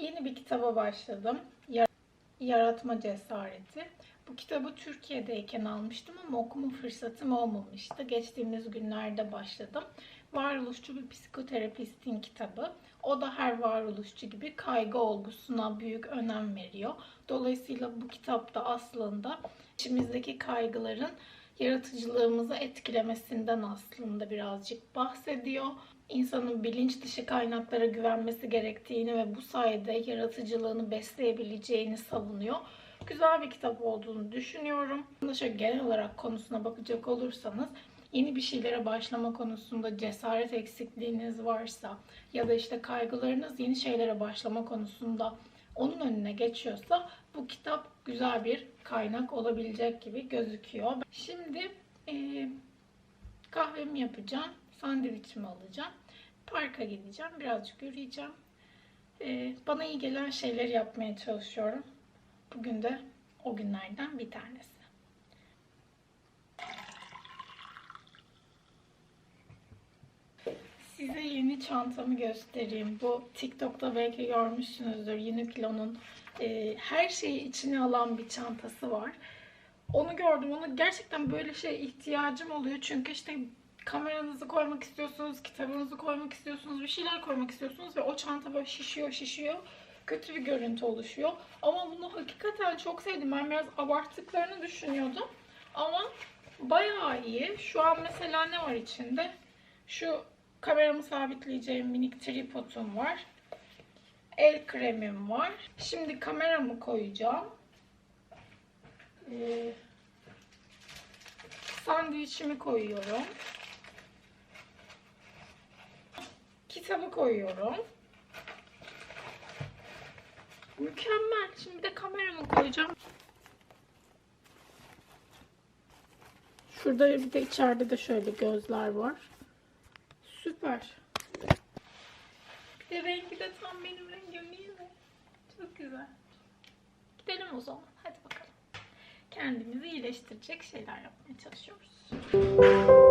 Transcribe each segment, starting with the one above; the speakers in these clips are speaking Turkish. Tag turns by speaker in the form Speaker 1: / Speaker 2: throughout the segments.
Speaker 1: Yeni bir kitaba başladım. Yar- Yaratma Cesareti. Bu kitabı Türkiye'deyken almıştım ama okuma fırsatım olmamıştı. Geçtiğimiz günlerde başladım. Varoluşçu bir psikoterapistin kitabı. O da her varoluşçu gibi kaygı olgusuna büyük önem veriyor. Dolayısıyla bu kitapta aslında içimizdeki kaygıların yaratıcılığımızı etkilemesinden aslında birazcık bahsediyor. İnsanın bilinç dışı kaynaklara güvenmesi gerektiğini ve bu sayede yaratıcılığını besleyebileceğini savunuyor. Güzel bir kitap olduğunu düşünüyorum. Şöyle genel olarak konusuna bakacak olursanız yeni bir şeylere başlama konusunda cesaret eksikliğiniz varsa ya da işte kaygılarınız yeni şeylere başlama konusunda onun önüne geçiyorsa bu kitap güzel bir kaynak olabilecek gibi gözüküyor. Şimdi e, kahvemi yapacağım, sandviçimi alacağım, parka gideceğim, birazcık yürüyeceğim. E, bana iyi gelen şeyleri yapmaya çalışıyorum. Bugün de o günlerden bir tanesi. Size yeni çantamı göstereyim. Bu TikTok'ta belki görmüşsünüzdür. Uniqlo'nun e, her şeyi içine alan bir çantası var. Onu gördüm. Onu gerçekten böyle şey ihtiyacım oluyor. Çünkü işte kameranızı koymak istiyorsunuz, kitabınızı koymak istiyorsunuz, bir şeyler koymak istiyorsunuz ve o çanta böyle şişiyor, şişiyor. Kötü bir görüntü oluşuyor. Ama bunu hakikaten çok sevdim. Ben biraz abarttıklarını düşünüyordum. Ama bayağı iyi. Şu an mesela ne var içinde? Şu kameramı sabitleyeceğim minik tripodum var. El kremim var. Şimdi kameramı koyacağım. Ee, sandviçimi koyuyorum. Kitabı koyuyorum. Mükemmel. Şimdi bir de kameramı koyacağım. Şurada bir de içeride de şöyle gözler var. Süper. Bir de rengi de tam benim rengim değil mi? Çok güzel. Gidelim o zaman. Hadi bakalım. Kendimizi iyileştirecek şeyler yapmaya çalışıyoruz.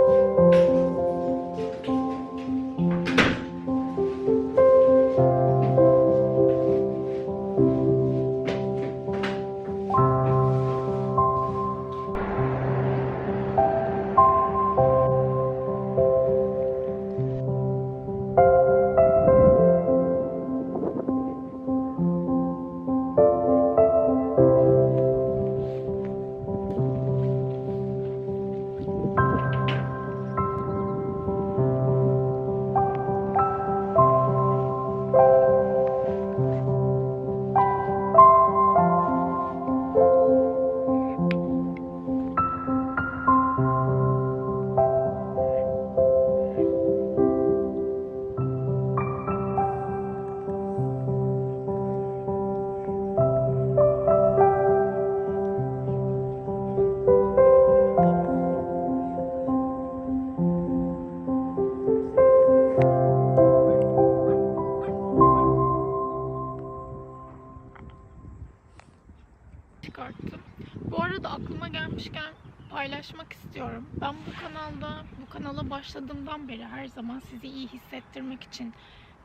Speaker 1: Çıkarttım. Bu arada aklıma gelmişken paylaşmak istiyorum. Ben bu kanalda, bu kanala başladığımdan beri her zaman sizi iyi hissettirmek için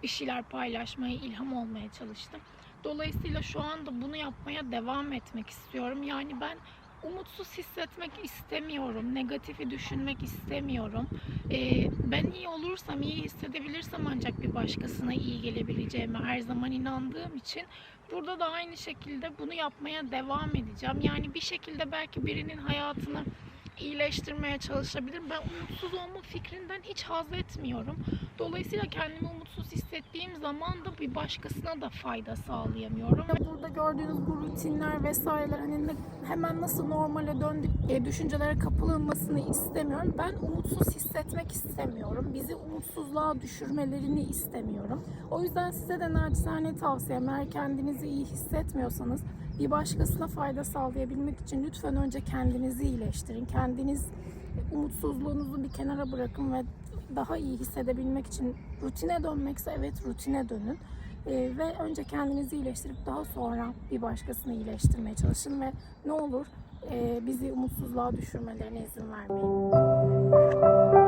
Speaker 1: bir şeyler paylaşmaya, ilham olmaya çalıştım. Dolayısıyla şu anda bunu yapmaya devam etmek istiyorum. Yani ben umutsuz hissetmek istemiyorum. Negatifi düşünmek istemiyorum. Ee, ben iyi olursam, iyi hissedebilirsem ancak bir başkasına iyi gelebileceğime her zaman inandığım için burada da aynı şekilde bunu yapmaya devam edeceğim. Yani bir şekilde belki birinin hayatını iyileştirmeye çalışabilirim. Ben umutsuz olma fikrinden hiç haz etmiyorum. Dolayısıyla kendimi umutsuz hissettiğim zaman da bir başkasına da fayda sağlayamıyorum. Burada gördüğünüz bu rutinler vesaireler hani hemen nasıl normale döndük e, düşüncelere kapılınmasını istemiyorum. Ben umutsuz hissetmek istemiyorum. Bizi umutsuzluğa düşürmelerini istemiyorum. O yüzden size de naçizane tavsiyem eğer kendinizi iyi hissetmiyorsanız bir başkasına fayda sağlayabilmek için lütfen önce kendinizi iyileştirin. Kendiniz umutsuzluğunuzu bir kenara bırakın ve daha iyi hissedebilmek için rutine dönmekse evet rutine dönün. Ee, ve önce kendinizi iyileştirip daha sonra bir başkasını iyileştirmeye çalışın ve ne olur e, bizi umutsuzluğa düşürmelerine izin vermeyin.